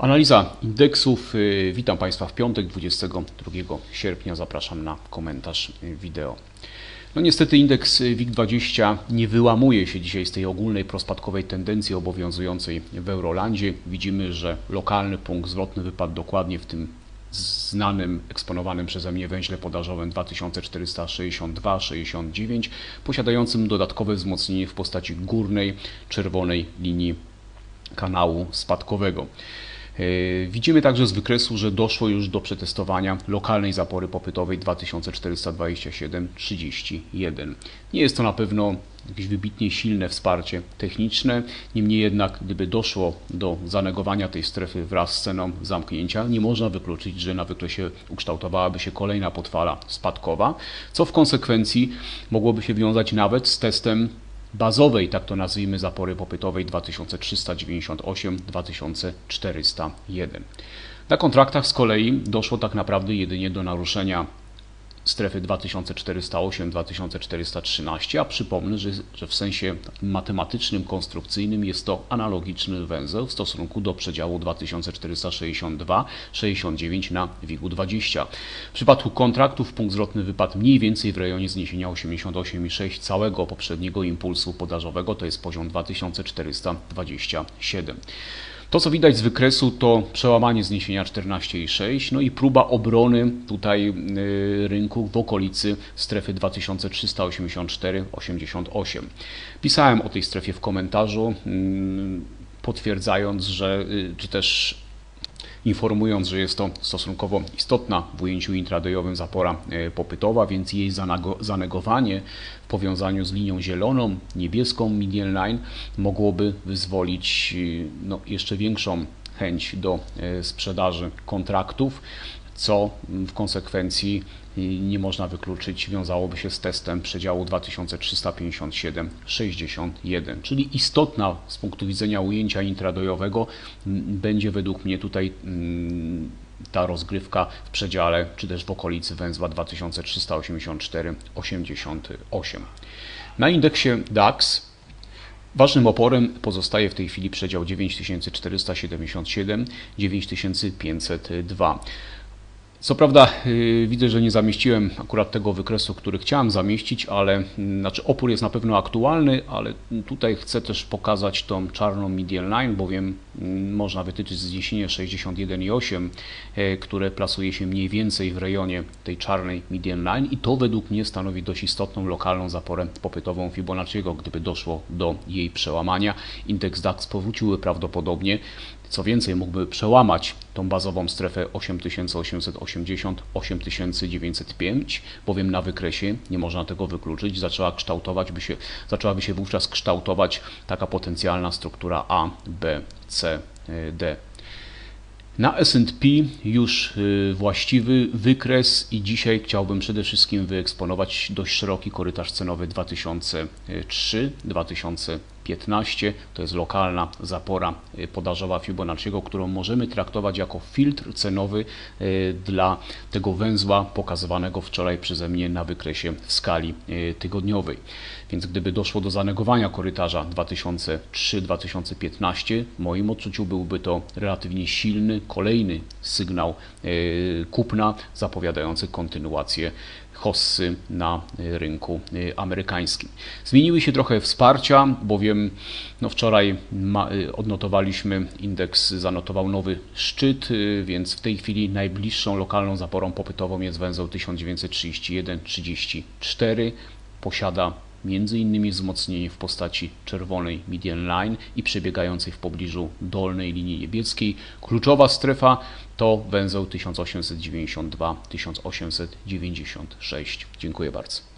Analiza indeksów. Y, Witam Państwa w piątek 22 sierpnia. Zapraszam na komentarz y, wideo. No niestety indeks WIG20 nie wyłamuje się dzisiaj z tej ogólnej prospadkowej tendencji obowiązującej w Eurolandzie. Widzimy, że lokalny punkt zwrotny wypadł dokładnie w tym znanym, eksponowanym przeze mnie węźle podażowym 2462-69, posiadającym dodatkowe wzmocnienie w postaci górnej czerwonej linii kanału spadkowego. E, widzimy także z wykresu, że doszło już do przetestowania lokalnej zapory popytowej 2427-31. Nie jest to na pewno jakieś wybitnie silne wsparcie techniczne, niemniej jednak gdyby doszło do zanegowania tej strefy wraz z ceną zamknięcia, nie można wykluczyć, że na wykresie ukształtowałaby się kolejna podfala spadkowa, co w konsekwencji mogłoby się wiązać nawet z testem bazowej, tak to nazwijmy, zapory popytowej 2398-2401. Na kontraktach z kolei doszło tak naprawdę jedynie do naruszenia strefy 2408-2413, a przypomnę, że, że w sensie matematycznym, konstrukcyjnym jest to analogiczny węzeł w stosunku do przedziału 2462-69 na WIG-u 20. W przypadku kontraktów punkt zwrotny wypadł mniej więcej w rejonie zniesienia 88,6 całego poprzedniego impulsu podażowego, to jest poziom 2427. To, co widać z wykresu, to przełamanie zniesienia 14,6, no i próba obrony tutaj y, rynku w okolicy strefy 2384,88. Pisałem o tej strefie w komentarzu, mm, potwierdzając, że y, czy też informując, że jest to stosunkowo istotna w ujęciu intradayowym zapora e, popytowa, więc jej zanegowanie w powiązaniu z linią zieloną, niebieską median line mogłoby wyzwolić e, no, jeszcze większą chęć do e, sprzedaży kontraktów, co w konsekwencji nie można wykluczyć, wiązałoby się z testem przedziału 2357-61, czyli istotna z punktu widzenia ujęcia intradojowego będzie według mnie tutaj ta rozgrywka w przedziale, czy też w okolicy węzła 2384-88. Na indeksie DAX Ważnym oporem pozostaje w tej chwili przedział 9477-9502. Co prawda yy, widzę, że nie zamieściłem akurat tego wykresu, który chciałem zamieścić, ale yy, znaczy opór jest na pewno aktualny, ale tutaj chcę też pokazać tą czarną medial line, bowiem yy, można wytyczyć zniesienie 61,8, yy, które plasuje się mniej więcej w rejonie tej czarnej medial line i to według mnie stanowi dość istotną lokalną zaporę popytową Fibonacciego, gdyby doszło do jej przełamania. Indeks DAX powróciły prawdopodobnie co więcej, mógłby przełamać tą bazową strefę 8880-8905, bowiem na wykresie, nie można tego wykluczyć, zaczęła kształtować by się, zaczęłaby się wówczas kształtować taka potencjalna struktura A, B, C, D. Na S&P już y, właściwy wykres i dzisiaj chciałbym przede wszystkim wyeksponować dość szeroki korytarz cenowy 2003-2005 15 to jest lokalna zapora y, podażowa Fibonacciego, którą możemy traktować jako filtr cenowy y, dla tego węzła pokazywanego wczoraj przeze mnie na wykresie w skali y, tygodniowej. Więc gdyby doszło do zanegowania korytarza 2003-2015, w moim odczuciu byłby to relatywnie silny, kolejny sygnał kupna zapowiadający kontynuację hossy na rynku amerykańskim. Zmieniły się trochę wsparcia, bowiem no wczoraj odnotowaliśmy, indeks zanotował nowy szczyt, więc w tej chwili najbliższą lokalną zaporą popytową jest węzeł 1931-34. Posiada między innymi wzmocnienie w postaci czerwonej median line i przebiegającej w pobliżu dolnej linii niebieskiej. Kluczowa strefa to węzeł 1892-1896. Dziękuję bardzo.